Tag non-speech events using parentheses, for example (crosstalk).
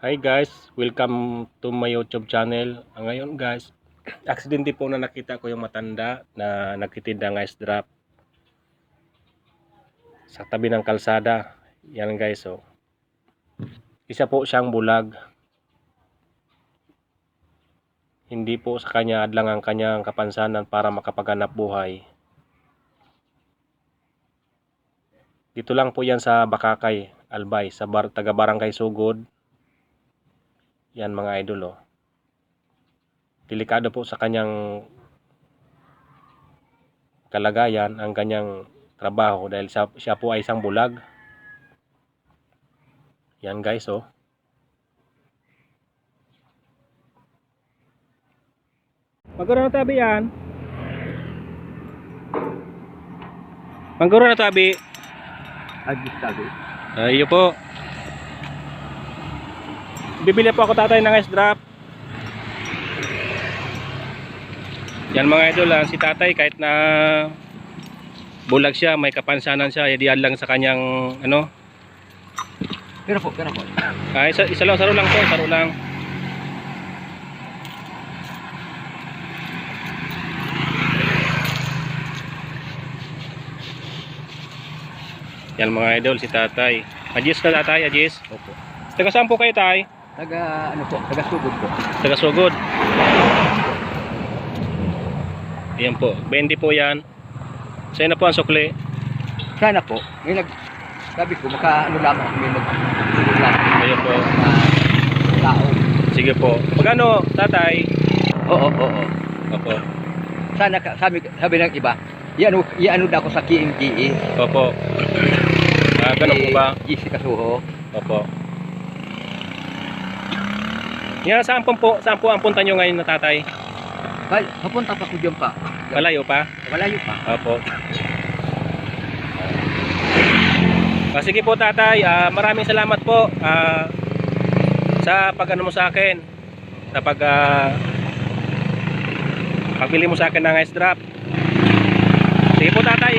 Hi guys, welcome to my YouTube channel. Ngayon guys, (clears throat) aksidente po na nakita ko yung matanda na nagtitinda ng ice drop sa tabi ng kalsada. Yan guys, oh. Isa po siyang bulag. Hindi po sa kanya adlang ang kanyang kapansanan para makapaganap buhay. Dito lang po yan sa Bakakay, Albay, sa bar, taga Barangay Sugod. Yan mga idol oh. Delikado po sa kanyang kalagayan ang kanyang trabaho dahil siya, siya po ay isang bulag. Yan guys oh. Magkaroon na tabi yan. Magkaroon na tabi. Agis tabi. Ayo po. Bibili po ako tatay ng ice drop. Yan mga idol, ah, si tatay kahit na bulag siya, may kapansanan siya, diyan lang sa kanyang ano. Pero po, pero po. Ah, isa, isa lang, saro lang to, saro lang. Yan mga idol, si tatay. Ajis ka tatay, Ajis. Opo. Taga saan po kayo tay? Taga, ano po, taga sugod po. Taga Sugod. Ayan po. 20 po yan. Sa'yo na po ang sukli. Sana po, may nag, sabi ko, maka ano lamang kami mag. Ayan po. Mga tao. Sige po. Magkano, tatay? Oo, oo, oo. Opo. Sana, ka- sabi, sabi ng iba, iano, iano na ako sa KMGE. Opo. Ah, ganun po ba? GC Kasuho. Opo. Yan, saan po, po, saan po ang punta nyo ngayon na tatay? Well, papunta pa ko dyan pa. Malayo pa? Malayo pa. Opo. Ah, sige po tatay, Ah, maraming salamat po ah, sa pag-ano mo sa akin. Sa pag ah, pagbili mo sa akin ng ice drop. Sige po tatay.